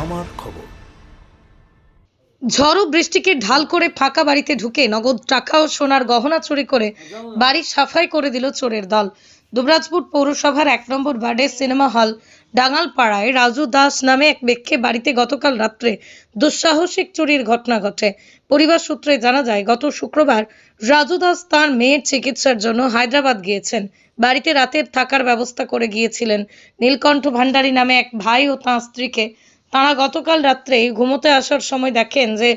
আমার খবর। ঝড় বৃষ্টিকে ঢাল করে ফাঁকা বাড়িতে ঢুকে নগদ টাকা ও সোনার গহনা চুরি করে বাড়ি সাফাই করে দিল চোরের দল। দুবরাজপুর পৌরসভার এক নম্বর ওয়ার্ডের সিনেমা হল ডাঙ্গালপাড়ায় রাজু দাস নামে এক ব্যক্তি বাড়িতে গতকাল রাত্রে দুঃসাহসিক চুরির ঘটনা ঘটে। পরিবার সূত্রে জানা যায়, গত শুক্রবার রাজু দাস তার মেয়ের চিকিৎসার জন্য হায়দ্রাবাদ গিয়েছেন। বাড়িতে রাতের থাকার ব্যবস্থা করে গিয়েছিলেন নীলকণ্ঠ ভান্ডারী নামে এক ভাই ও তাঁর স্ত্রীকে। তাঁরা গতকাল রাত্রে ঘুমোতে আসার সময় দেখেন যে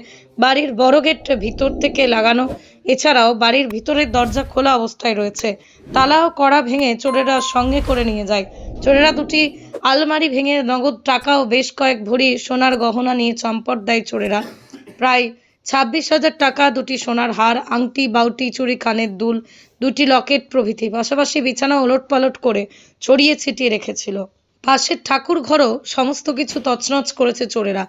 বাড়ির বড় গেট ভিতর থেকে লাগানো, এছাড়াও বাড়ির ভিতরের দরজা খোলা অবস্থায় রয়েছে। তালা ও কড়া ভেঙে চোরেরা সঙ্গে করে নিয়ে যায়। চোরেরা দুটি আলমারি ভেঙে নগদ টাকা ও বেশ কয়েক ভরি সোনার গহনা নিয়ে চম্পট দেয় চোরেরা। প্রায় ছাব্বিশ হাজার টাকা, দুটি সোনার হার, আংটি, বাউটি, চুরি, কানের দুল, দুটি লকেট প্রভৃতি, পাশাপাশি বিছানা ওলট পালট করে ছড়িয়ে ছিটিয়ে রেখেছিল। পাশের ঠাকুর ঘরও সমস্ত কিছু তছনছ করেছে চোরেরা।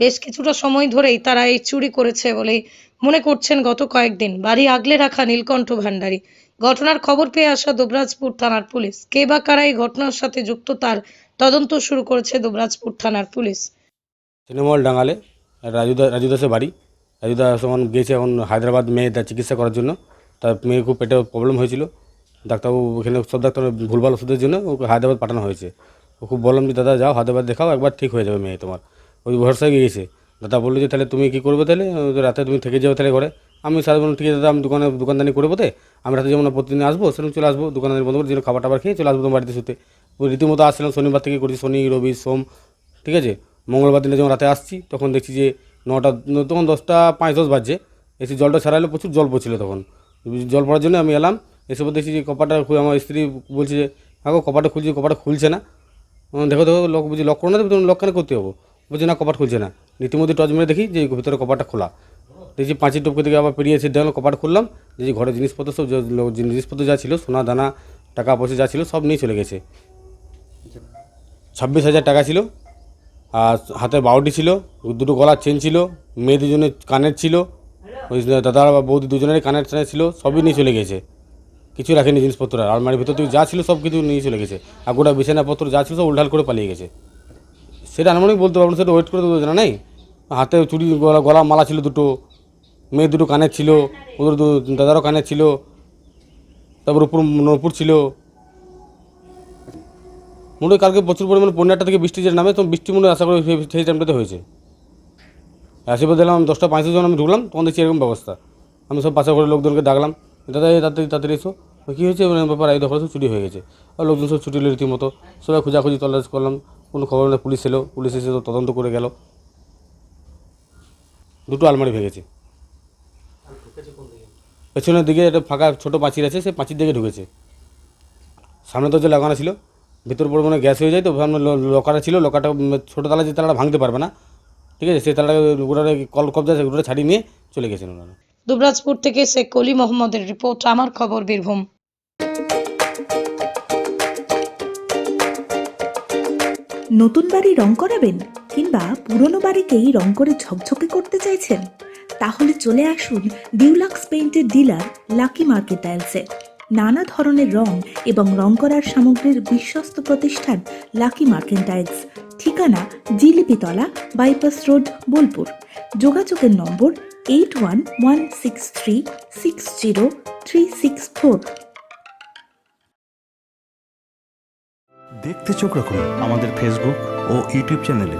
বেশ কিছুটা সময় ধরেই তারা এই চুরি করেছে বলেই মনে করছেন গত কয়েকদিন। বাড়ি আগলে রাখা নীলকণ্ঠ ভান্ডারী ঘটনার খবর পেয়ে আসা দুবরাজপুর থানার পুলিশ। কে বা কারা এই ঘটনার সাথে যুক্ত তার তদন্ত শুরু করেছে দুবরাজপুর থানার পুলিশ। তৃণমূল ডাঙ্গালে রাজুদা রাজু দাসের বাড়ি। রাজু দাস এখন গিয়েছে এখন হায়দ্রাবাদ মেয়ে তার চিকিৎসা করার জন্য। তার মেয়ে খুব পেটে প্রবলেম হয়েছিল। ডাক্তারবাবু এখানে সব ডাক্তার ভুলভাল ওষুধের জন্য ওকে হায়দ্রাবাদ পাঠানো হয়েছে। খুব বললাম যে, দাদা, যাও হায়দ্রাবাদ দেখাও, একবার ঠিক হয়ে যাবে মেয়ে তোমার। ওই ভরসায় গিয়েছে। দাদা বলল যে, তাহলে তুমি কী করবে তাহলে? ও রাতে তুমি থেকে যাবে তাহলে ঘরে। আমি স্যার বললাম ঠিক আছে, দাদা, আমি দোকানে, দোকানদানি করব তো? আমি রাতে যেমন প্রতিদিন আসব, সেরকম চলে আসব, দোকানদানি বন্ধ করে যেন খাবার টাবার খেয়ে চলে আসব তোমার বাড়িতে শুতে। রীতিমতো আসছিলাম, শনিবার থেকে করছি, শনি, রবি, সোম, ঠিক আছে? মঙ্গলবার দিনে যখন রাতে আসছি, তখন দেখছি যে, নটা, তখন দশটা পাঁচ, দশ বাজছে। এসে জলটা ছাড়াইলো, প্রচুর জল পড়ছিল তখন। জল পড়ার জন্য আমি এলাম, এসে দেখছি যে কপাটা আমার স্ত্রী বলছে যে আগো কপাটা খুলছি কপাটা খুলছে না। দেখো দেখো লক বুঝি লক করো না তুমি লক কেন করতে হব বলছে না কপাট খুলছে না রীতিমতো টর্চ মেরে দেখি যে ভিতরে কপাটটা খোলা দেখছি পাঁচির টপকে থেকে আবার পেরিয়ে দেখলাম কপাট খুললাম দেখছি ঘরে জিনিসপত্র সব জিনিসপত্র যা ছিল সোনা দানা টাকা পয়সা যা ছিল সব নিয়ে চলে গেছে ছাব্বিশ হাজার টাকা ছিল আর হাতের বাউটি ছিল দুটো গলার চেন ছিল মেয়ে দুজনের কানের ছিল ওই দাদা বৌদি দুজনেরই কানের ছিল সবই নিয়ে চলে গেছে কিছু রাখেনি জিনিসপত্র আর আলমারির ভিতর থেকে যা ছিল সব কিছু নিয়ে চলে গেছে। আর গোটা বিছানাপত্র যা ছিল সব উল্টাল করে পালিয়ে গেছে। সেটা আনুমানিক বলতে পারব সেটা ওয়েট করে দেবো নেই? হাতে চুড়ি, গলা গলা মালা ছিল দুটো, মেয়ে দুটো কানের ছিল, ওদের দাদারও কানের ছিল, তারপর উপর নপুর ছিল। মনে হয় কালকে প্রচুর পরিমাণে পনেরোটা থেকে বৃষ্টি যে নামে তখন বৃষ্টি মনে আশা করি সেই- টাইমটাতে হয়েছে। আশীর্বাদ দিলাম, দশটা পাঁচশো জন আমি ঢুকলাম, তখন দেখছি এরকম ব্যবস্থা। আমি সব পাশা করে লোকজনকে ডাকলাম, দাদা তাড়াতাড়ি তাড়াতাড়ি এসো। কী হয়েছে? মানে ব্যাপার, এই দখল সব চুরি হয়ে গেছে। আর লোকজন সব ছুটি এলো রীতিমতো। সবাই খোঁজাখুঁজি, তল্লাশ করলাম। কোনো খবর নেই পুলিশ এলো। পুলিশ এসে তো তদন্ত করে গেল। দুটো আলমারি ভেঙেছে। পেছনের দিকে একটা ফাঁকা ছোটো পাঁচির আছে সে পাঁচির দিকে ঢুকেছে। সামনে দরজা লাগানো ছিল। ভিতর পরিমাণে গ্যাস হয়ে যায় তো, সামনে লকারটা ছিল। লকারটা ছোটো তালা যে তালাটা ভাঙতে পারবে না। ঠিক আছে? সেই তালাটা ওটারে কল কবজা আছে ওটা ছাড়িয়ে নিয়ে চলে গেছেন ওনারা। দুবরাজপুর থেকে শেখ কলি মোহাম্মদের রিপোর্ট, আমার খবর, বীরভূম। নতুন বাড়ি রং করাবেন কিংবা পুরনো বাড়িকেই রং করে ঝকঝকে করতে চাইছেন? তাহলে চলে আসুন ডিউলাক্স পেইন্টের ডিলার লাকি মার্কেট টাইলসে। নানা ধরনের রং এবং রং করার সামগ্রীর বিশ্বস্ত প্রতিষ্ঠান লাকি মার্কেট টাইলস। ঠিকানা জিলিপিতলা, বাইপাস রোড, বোলপুর। যোগাযোগের নম্বর eight one one six three six zero three six four দেখতে চোখ রাখুন আমাদের ফেসবুক ও ইউটিউব চ্যানেলে